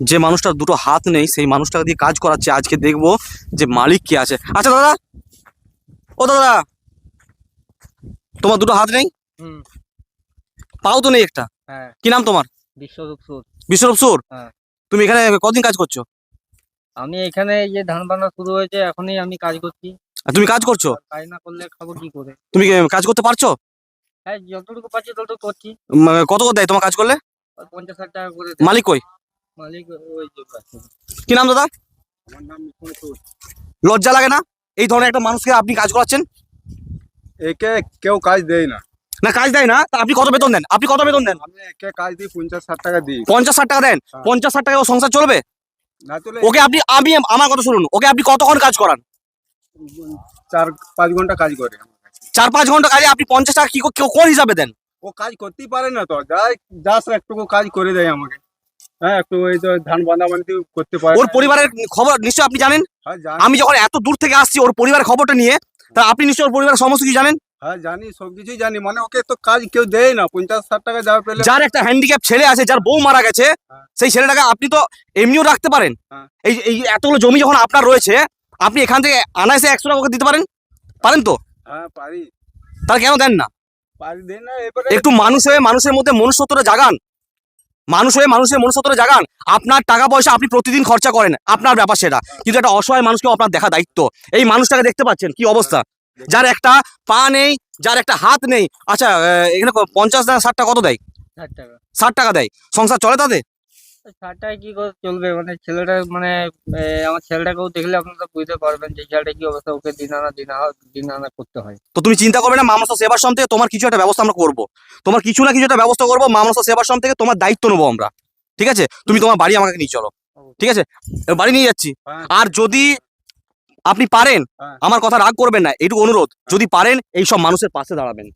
যে মানুষটার দুটো হাত নেই সেই মানুষটাকে দিয়ে কাজ করাচ্ছে। আজকে দেখব যে মালিক কে আছে। আচ্ছা দাদা ও দাদা তোমার দুটো হাত নেই? হুম। পাও তো নেই একটা? হ্যাঁ। কি নাম তোমার? বিশ্বরূপ সুর। বিশ্বরূপ সুর? হ্যাঁ। তুমি এখানে কদিন কাজ করছ? আমি এখানে যে ধান বানা শুরু হয়েছে এখনই আমি কাজ করছি। তুমি কাজ করছ? কাজ না করলে খাব কি করে? তুমি কাজ করতে পারছ? হ্যাঁ যতটুকু পাচ্ছি ততটুকু করছি। কত করে দেয় তোমার কাজ করলে? পঞ্চাশ ষাট টাকা করে মালিক কই? যে। কি নাম দাদা। লজ্জা লাগে না? এই ধরনের একটা মানুষকে আপনি কাজ করাচ্ছেন? একে কেউ কাজ দেয় না। না কাজ দেয় না? আপনি কত বেতন দেন? আপনি কত বেতন দেন? আমি একে কাজ দিই পঞ্চাশ ষাট টাকা দিই। পঞ্চাশ ষাট টাকা দেন? হ্যাঁ। পঞ্চাশ ষাট টাকা ও সংসার চলবে? ওকে আপনি আমি আমার কথা শুনুন। ওকে আপনি কতক্ষণ কাজ করান? চার পাঁচ ঘণ্টা কাজ করে চার পাঁচ ঘণ্টা কাজে আপনি পঞ্চাশ টাকা কি কোন হিসাবে দেন? ও কাজ করতেই পারে না তো। যাই জাস্ট একটু কাজ করে দেয় আমাকে। হ্যাঁ একটু ওই তো ধান বাঁধা করতে পারে ওর পরিবারের খবর আপনি জানেন? হ্যাঁ আমি যখন এত দূর থেকে আসছি ওর পরিবারের খবরটা নিয়ে তা আপনি নিশ্চয়ই ওর পরিবারের সমস্ত কিছু জানেন? হ্যাঁ জানি সব কিছুই জানি। মানে ওকে তো কাজ কেউ দেয় না। পঞ্চাশ ষাট টাকা যাওয়া পেলে যার একটা হ্যান্ডিক্যাপ ছেলে আছে যার বউ মারা গেছে হ্যাঁ। সেই ছেলেটাকে আপনি তো এমনিও রাখতে পারেন। এই এই এতগুলো জমি যখন আপনার রয়েছে আপনি এখান থেকে আনাইসে একশো টাকা দিতে পারেন? পারেন তো? হ্যাঁ পারি। কেন দেন না? পারি দেয় না একটু মানুষ হয়ে মানুষের মধ্যে মনুষ্যত্বটা জাগান। মানুষ হয়ে মানুষের মনুষ্যত্বটা জাগান। আপনার টাকা পয়সা আপনি প্রতিদিন খরচা করেন। আপনার ব্যাপার সেটা। কিন্তু একটা অসহায় মানুষকে আপনার দেখা দায়িত্ব। এই মানুষটাকে দেখতে পাচ্ছেন কি অবস্থা? যার একটা পা নেই যার একটা হাত নেই। আচ্ছা এখানে পঞ্চাশ টাকা ষাট টাকা কত দেয়? ষাট টাকা। ষাট টাকা দেয়। সংসার চলে তাদের? টাকা কি করে চলবে? মানে ছেলেটা মানে আমার ছেলেটাকেও দেখলে আপনারা বুঝতে পারবেন যে ছেলেটা কি অবস্থা ওকে দিন আনা দিন আনা দিন আনা করতে হয়। তো তুমি চিন্তা করবে না মামলাসা সেবার সম থেকে তোমার কিছু একটা ব্যবস্থা আমরা করব। তোমার কিছু না কিছু একটা ব্যবস্থা করব মামলাসা সেবার সম থেকে তোমার দায়িত্ব নেব আমরা। ঠিক আছে? তুমি তোমার বাড়ি আমাকে নিয়ে চলো। ঠিক আছে? বাড়ি নিয়ে যাচ্ছি। হ্যাঁ। আর যদি আপনি পারেন হ্যাঁ। আমার কথা রাগ করবেন না এইটুকু অনুরোধ। যদি পারেন এই সব মানুষের পাশে দাঁড়াবেন।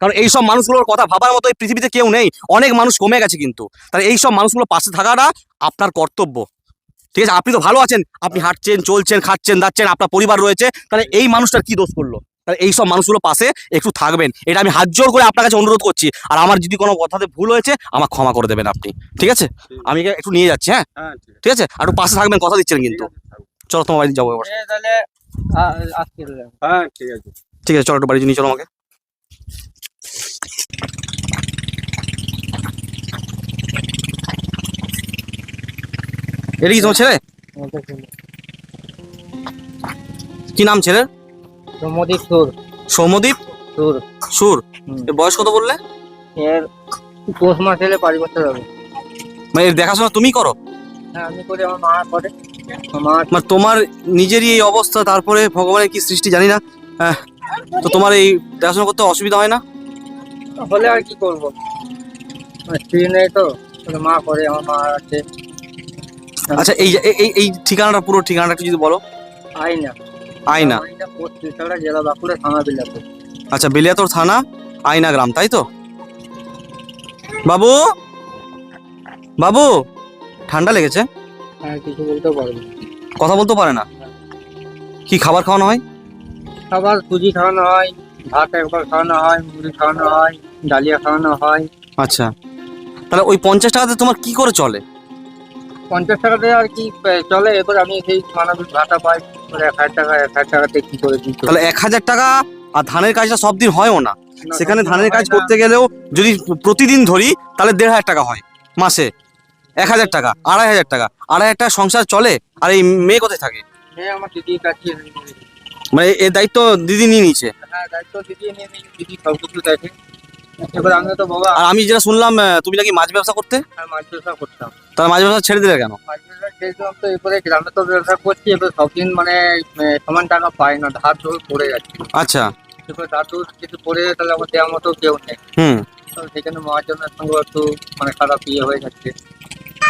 কারণ এই সব মানুষগুলোর কথা ভাবার মতো এই পৃথিবীতে কেউ নেই অনেক মানুষ কমে গেছে কিন্তু। তাহলে এই সব মানুষগুলোর পাশে থাকাটা আপনার কর্তব্য। ঠিক আছে? আপনি তো ভালো আছেন আপনি হাঁটছেন চলছেন খাচ্ছেন দাচ্ছেন আপনার পরিবার রয়েছে তাহলে এই মানুষটার কি দোষ করল? তাহলে এই সব মানুষগুলো পাশে একটু থাকবেন। এটা আমি হাত জোর করে আপনার কাছে অনুরোধ করছি। আর আমার যদি কোনো কথাতে ভুল হয়েছে আমার ক্ষমা করে দেবেন আপনি। ঠিক আছে? আমি একে একটু নিয়ে যাচ্ছি হ্যাঁ? হ্যাঁ ঠিক আছে। আর একটু পাশে থাকবেন কথা দিচ্ছেন কিন্তু। চলো তোমার বাড়ি যাব এবার। তাহলে। হ্যাঁ ঠিক আছে। ঠিক আছে চলো একটু বাড়ি নিয়ে চলো আমাকে। এটা কি তোমার ছেলে? কি নাম ছেলের প্রমোদিত সুর। সৌমদীপ সুর। সুর। বয়স কত বললে? এর পৌষ মাস এলে পাঁচ বছর হবে। মানে এর দেখাশোনা তুমি করো? হ্যাঁ আমি করি আমার মা করে। আমার মানে তোমার নিজেরই এই অবস্থা তারপরে ভগবানের কি সৃষ্টি জানি না। হ্যাঁ তো তোমার এই দেখাশোনা করতে অসুবিধা হয় না? হলে আর কি করব? স্ত্রী নেই তো মা করে আমার মা আছে। আচ্ছা এই এই- এই ঠিকানাটা পুরো ঠিকানাটা একটু যদি বলো। আইনা। আয়না আইনা জেলা বাঁকুড়া থানা বিলাপুর। আচ্ছা বেলিয়াতর থানা আয়না গ্রাম তাই তো? বাবু? বাবু? ঠান্ডা লেগেছে। হ্যাঁ কিছু বলতে পারব। কথা বলতে পারে না? কি খাবার খাওয়ানো হয়? খাবার সুজি খাওয়ানো হয় ভাত একবার খাওয়ানো হয় মুড়ি খাওয়ানো হয় ডালিয়া খাওয়ানো হয়। আচ্ছা। তাহলে ওই পঞ্চাশ টাকাতে তোমার কি করে চলে? পঞ্চাশ টাকাতে আর কি চলে। এবার আমি সেই মানবিক ভাতা পাই। এক হাজার টাকা এক হাজার টাকাতে কি করে দিই তাহলে এক হাজার টাকা আর ধানের কাজটা সব দিন হয়ও না? সেখানে ধানের কাজ করতে গেলেও যদি প্রতিদিন ধরি তাহলে দেড় হাজার টাকা হয় মাসে। এক হাজার টাকা আড়াই হাজার টাকা। আড়াই হাজার টাকা সংসার চলে আর এই মেয়ে কোথায় থাকে? হ্যাঁ আমার কাছে মানে এর দায়িত্ব দিদি নিয়ে নিচ্ছে হ্যাঁ দায়িত্ব দিদি নিয়ে দিদি সব কিছু দেখে আর আমি যেটা শুনলাম তুমি নাকি মাছ ব্যবসা করতে? আর মাছ ব্যবসা করতাম। তার মাছ ব্যবসা ছেড়ে দিলে কেন? মাছ ব্যবসা তো এরপরে গ্রামে তো ব্যবসা করছি এবার সব দিন মানে সমান টাকা পাই না ধার ধরে পড়ে যাচ্ছে আচ্ছা। এবার ধার ধরে কিছু পড়ে যায় তাহলে আমার দেওয়ার মতো কেউ নেই। হুম। সেখানে মহাজনের সঙ্গে একটু মানে খারাপ ইয়ে হয়ে যাচ্ছে।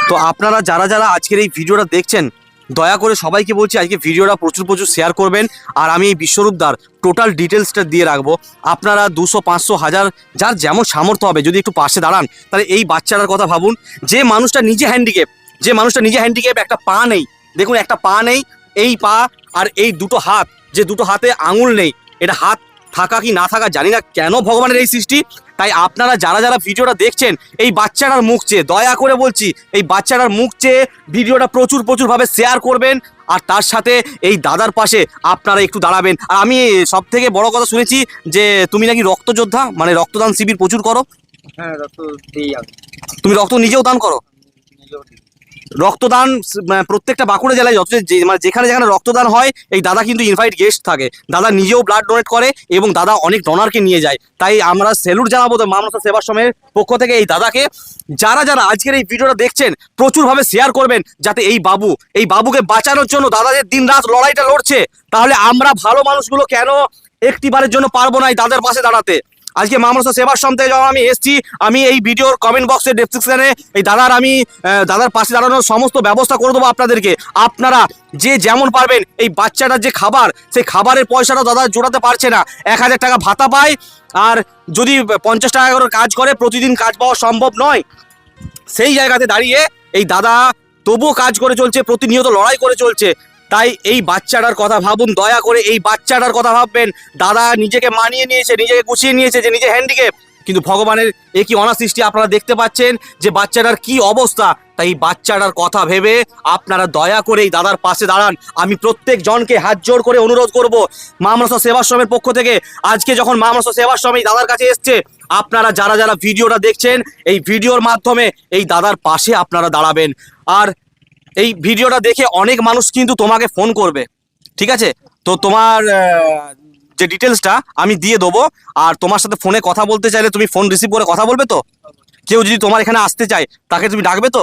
তো আপনারা যারা যারা আজকের এই ভিডিওটা দেখছেন, দয়া করে সবাইকে বলছি আজকে ভিডিওটা প্রচুর প্রচুর শেয়ার করবেন। আর আমি এই বিশ্বরূপদার টোটাল ডিটেলসটা দিয়ে রাখব। আপনারা দুশো, পাঁচশো, হাজার, যার যেমন সামর্থ্য হবে, যদি একটু পাশে দাঁড়ান, তাহলে এই বাচ্চাটার কথা ভাবুন। যে মানুষটা নিজে হ্যান্ডিক্যাপ যে মানুষটা নিজে হ্যান্ডিক্যাপ একটা পা নেই। দেখুন, একটা পা নেই, এই পা আর এই দুটো হাত, যে দুটো হাতে আঙুল নেই, এটা হাত থাকা কি না থাকা জানি না কেন ভগবানের এই সৃষ্টি? তাই আপনারা যারা যারা ভিডিওটা দেখছেন এই বাচ্চাটার মুখ চেয়ে দয়া করে বলছি এই বাচ্চাটার মুখ চেয়ে ভিডিওটা প্রচুর প্রচুরভাবে শেয়ার করবেন আর তার সাথে এই দাদার পাশে আপনারা একটু দাঁড়াবেন। আর আমি সব থেকে বড় কথা শুনেছি যে তুমি নাকি রক্তযোদ্ধা? মানে রক্তদান শিবির প্রচুর করো। হ্যাঁ রক্ত দিই তুমি রক্ত নিজেও দান করো? নিজেও দিই। রক্তদান মানে প্রত্যেকটা বাঁকুড়া জেলায় যত মানে যেখানে যেখানে রক্তদান হয়, এই দাদা কিন্তু ইনভাইট গেস্ট থাকে। দাদা নিজেও ব্লাড ডোনেট করে এবং দাদা অনেক ডোনারকে নিয়ে যায়। তাই আমরা স্যালুট জানাব তো মামলা সেবা সময়ের পক্ষ থেকে এই দাদাকে। যারা যারা আজকের এই ভিডিওটা দেখছেন, প্রচুরভাবে শেয়ার করবেন যাতে এই বাবু, এই বাবুকে বাঁচানোর জন্য দাদাদের দিন রাত লড়াইটা লড়ছে। তাহলে আমরা ভালো মানুষগুলো কেন একটিবারের জন্য পারব না এই দাদার পাশে দাঁড়াতে? আজকে মামলা সেবার সম থেকে আমি এসেছি, আমি এই ভিডিওর কমেন্ট বক্সে ডেসক্রিপশনে এই দাদার আমি দাদার পাশে দাঁড়ানোর সমস্ত ব্যবস্থা করে দেবো আপনাদেরকে। আপনারা যে যেমন পারবেন এই বাচ্চাটার যে খাবার, সেই খাবারের পয়সাটা দাদা জোড়াতে পারছে না। এক হাজার টাকা ভাতা পায়, আর যদি পঞ্চাশ টাকা করে কাজ করে, প্রতিদিন কাজ পাওয়া সম্ভব নয়, সেই জায়গাতে দাঁড়িয়ে এই দাদা তবুও কাজ করে চলছে, প্রতিনিয়ত লড়াই করে চলছে। তাই এই বাচ্চাটার কথা ভাবুন, দয়া করে এই বাচ্চাটার কথা ভাববেন। দাদা নিজেকে মানিয়ে নিয়েছে, নিজেকে গুছিয়ে নিয়েছে, যে নিজে হ্যান্ডিক্যাপ কিন্তু ভগবানের এ কি অনাসৃষ্টি আপনারা দেখতে পাচ্ছেন যে বাচ্চাটার কি অবস্থা? তাই এই বাচ্চাটার কথা ভেবে আপনারা দয়া করে এই দাদার পাশে দাঁড়ান। আমি প্রত্যেক জনকে হাত জোর করে অনুরোধ করব মামলাসা সেবাশ্রমের পক্ষ থেকে, আজকে যখন মামলাসা সেবাশ্রম এই দাদার কাছে এসছে, আপনারা যারা যারা ভিডিওটা দেখছেন, এই ভিডিওর মাধ্যমে এই দাদার পাশে আপনারা দাঁড়াবেন। আর এই ভিডিওটা দেখে অনেক মানুষ কিন্তু তোমাকে ফোন করবে ঠিক আছে? তো তোমার যে ডিটেলসটা আমি দিয়ে দেবো আর তোমার সাথে ফোনে কথা বলতে চাইলে তুমি ফোন রিসিভ করে কথা বলবে তো? কেউ যদি তোমার এখানে আসতে চায় তাকে তুমি ডাকবে তো?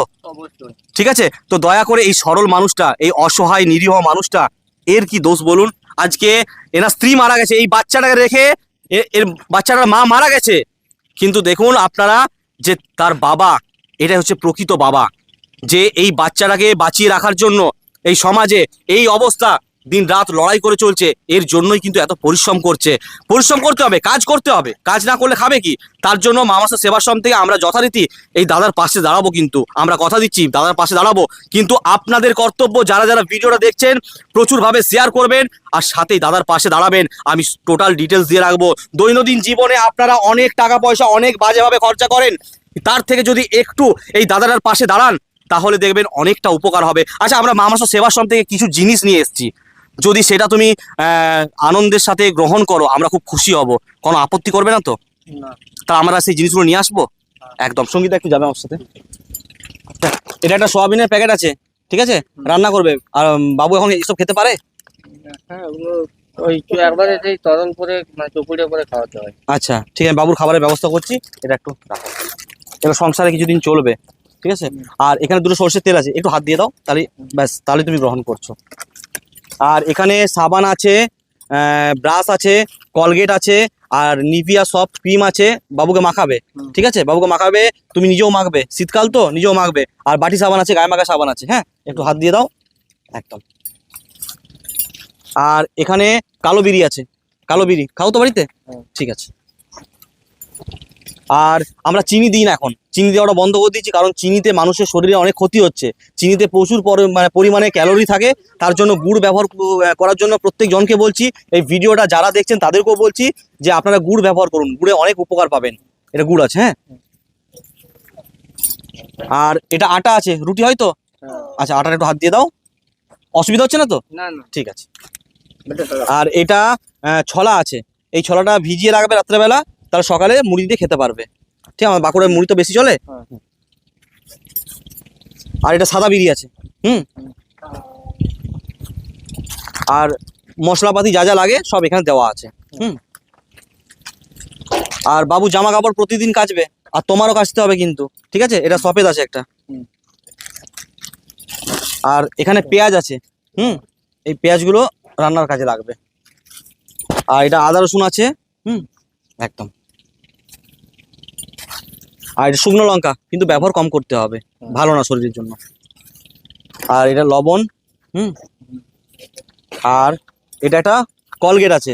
ঠিক আছে? তো দয়া করে এই সরল মানুষটা এই অসহায় নিরীহ মানুষটা এর কি দোষ বলুন? আজকে এনার স্ত্রী মারা গেছে এই বাচ্চাটাকে রেখে এর বাচ্চাটার মা মারা গেছে। কিন্তু দেখুন আপনারা যে তার বাবা এটা হচ্ছে প্রকৃত বাবা। যে এই বাচ্চাটাকে বাঁচিয়ে রাখার জন্য এই সমাজে এই অবস্থা দিন রাত লড়াই করে চলছে, এর জন্যই কিন্তু এত পরিশ্রম করছে। পরিশ্রম করতে হবে, কাজ করতে হবে। কাজ না করলে খাবে কি? তার জন্য মামাসা সেবাশ্রম থেকে আমরা যথারীতি এই দাদার পাশে দাঁড়াবো কিন্তু। আমরা কথা দিচ্ছি, দাদার পাশে দাঁড়াবো। কিন্তু আপনাদের কর্তব্য যারা যারা ভিডিওটা দেখছেন, প্রচুরভাবে শেয়ার করবেন আর সাথেই দাদার পাশে দাঁড়াবেন। আমি টোটাল ডিটেলস দিয়ে রাখব। দৈনন্দিন জীবনে আপনারা অনেক টাকা পয়সা অনেক বাজেভাবে খরচা করেন। তার থেকে যদি একটু এই দাদাটার পাশে দাঁড়ান তাহলে দেখবেন অনেকটা উপকার হবে। আচ্ছা আমরা মামাসা সেবাশ্রম থেকে কিছু জিনিস নিয়ে এসেছি। যদি সেটা তুমি আনন্দের সাথে গ্রহণ করো আমরা খুব খুশি হব। কোনো আপত্তি করবে না তো? তা আমরা সেই জিনিসগুলো নিয়ে আসব? একদম। সঙ্গীতা একটু যাবে আমার সাথে। এটা একটা সোয়াবিনের প্যাকেট আছে ঠিক আছে? রান্না করবে। আর বাবু এখন এসব খেতে পারে? হ্যাঁ মানে হয়। আচ্ছা ঠিক আছে বাবুর খাবারের ব্যবস্থা করছি। এটা একটু রাখো। এবার সংসারে কিছুদিন চলবে। ঠিক আছে? আর এখানে দুটো সর্ষের তেল আছে একটু হাত দিয়ে দাও তাহলে ব্যাস তাহলে তুমি গ্রহণ করছ। আর এখানে সাবান আছে ব্রাশ আছে কলগেট আছে আর নিভিয়া সফট ক্রিম আছে বাবুকে মাখাবে ঠিক আছে? বাবুকে মাখাবে তুমি নিজেও মাখবে শীতকাল তো নিজেও মাখবে আর বাটি সাবান আছে গায়ে মাখা সাবান আছে হ্যাঁ? একটু হাত দিয়ে দাও একদম। আর এখানে কালো বিড়ি আছে কালো বিড়ি খাও তো বাড়িতে? ঠিক আছে। আর আমরা চিনি দিই না এখন। চিনি দেওয়াটা বন্ধ করে দিচ্ছি কারণ চিনিতে মানুষের শরীরে অনেক ক্ষতি হচ্ছে। চিনিতে প্রচুর পরি- মানে পরিমাণে ক্যালোরি থাকে তার জন্য গুড় ব্যবহার করার জন্য প্রত্যেক জনকে বলছি এই ভিডিওটা যারা দেখছেন তাদেরকেও বলছি যে আপনারা গুড় ব্যবহার করুন গুড়ে অনেক উপকার পাবেন। এটা গুড় আছে হ্যাঁ? আর এটা আটা আছে রুটি হয় তো? হ্যাঁ। আচ্ছা আটাটা একটু হাত দিয়ে দাও। অসুবিধা হচ্ছে না তো? না না। ঠিক আছে। আর এটা ছলা আছে। এই ছলাটা ভিজিয়ে রাখবে রাত্রেবেলা তাহলে সকালে মুড়ি দিয়ে খেতে পারবে। ঠিক আছে? আমার বাঁকুড়ার মুড়ি তো বেশি চলে? হ্যাঁ। আর এটা সাদা বিড়ি আছে। হুম? আর মশলাপাতি যা যা লাগে সব এখানে দেওয়া আছে। হুম? আর বাবু জামা কাপড় প্রতিদিন কাচবে। আর তোমারও কাচতে হবে কিন্তু। ঠিক আছে? এটা সফেদ আছে একটা। হুম। আর এখানে পেঁয়াজ আছে। হুম? এই পেঁয়াজগুলো রান্নার কাজে লাগবে। আর এটা আদা রসুন আছে। হুম? একদম। আর এটা শুকনো লঙ্কা কিন্তু ব্যবহার কম করতে হবে। ভালো না শরীরের জন্য। আর এটা লবণ হুম? আর এটা একটা কলগেট আছে।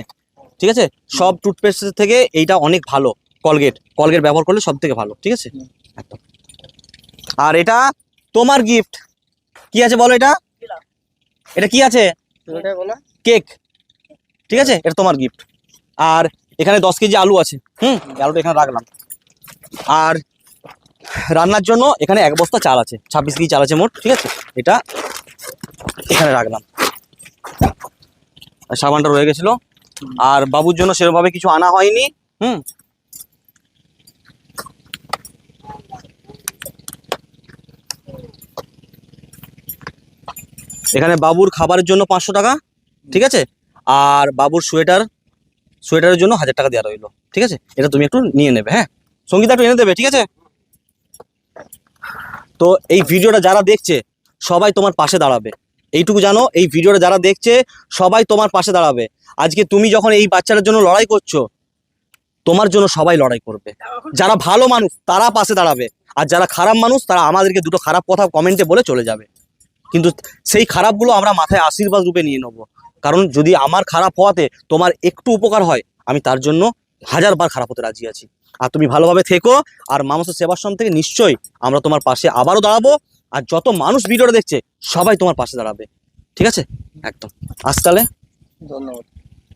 ঠিক আছে? সব টুথপেস্টের থেকে এইটা অনেক ভালো কলগেট। কলগেট ব্যবহার করলে সব থেকে ভালো ঠিক আছে? একদম। আর এটা তোমার গিফট কি আছে বলো এটা? এটা কি আছে? কেক। ঠিক আছে? এটা তোমার গিফট আর এখানে দশ কেজি আলু আছে। হুম? আলুটা এখানে রাখলাম। আর রান্নার জন্য এখানে এক বস্তা চাল আছে, ছাব্বিশ কেজি চাল আছে মোট, ঠিক আছে? এটা এখানে রাখলাম। সাবানটা রয়ে গেছিল। আর বাবুর জন্য সেরকমভাবে কিছু আনা হয়নি, হুম? এখানে বাবুর খাবারের জন্য পাঁচশো টাকা, ঠিক আছে? আর বাবুর সোয়েটার, সোয়েটারের জন্য হাজার টাকা দেওয়া রইল, ঠিক আছে? এটা তুমি একটু নিয়ে নেবে হ্যাঁ? সঙ্গীতা একটু এনে দেবে, ঠিক আছে? তো এই ভিডিওটা যারা দেখছে, সবাই তোমার পাশে দাঁড়াবে। এইটুকু জানো, এই ভিডিওটা যারা দেখছে, সবাই তোমার পাশে দাঁড়াবে। আজকে তুমি যখন এই বাচ্চাটার জন্য লড়াই করছ, তোমার জন্য সবাই লড়াই করবে। যারা ভালো মানুষ, তারা পাশে দাঁড়াবে। আর যারা খারাপ মানুষ, তারা আমাদেরকে দুটো খারাপ কথা কমেন্টে বলে চলে যাবে। কিন্তু সেই খারাপগুলো আমরা মাথায় আশীর্বাদ রূপে নিয়ে নেব। কারণ যদি আমার খারাপ হওয়াতে তোমার একটু উপকার হয়, আমি তার জন্য হাজারবার খারাপ হতে রাজি আছি। আর তুমি ভালোভাবে থেকো। আর মামসের সেবাশ্রম থেকে নিশ্চয়ই আমরা তোমার পাশে আবারও দাঁড়াবো। আর যত মানুষ ভিডিওটা দেখছে, সবাই তোমার পাশে দাঁড়াবে। ঠিক আছে? একদম। আজ তাহলে ধন্যবাদ।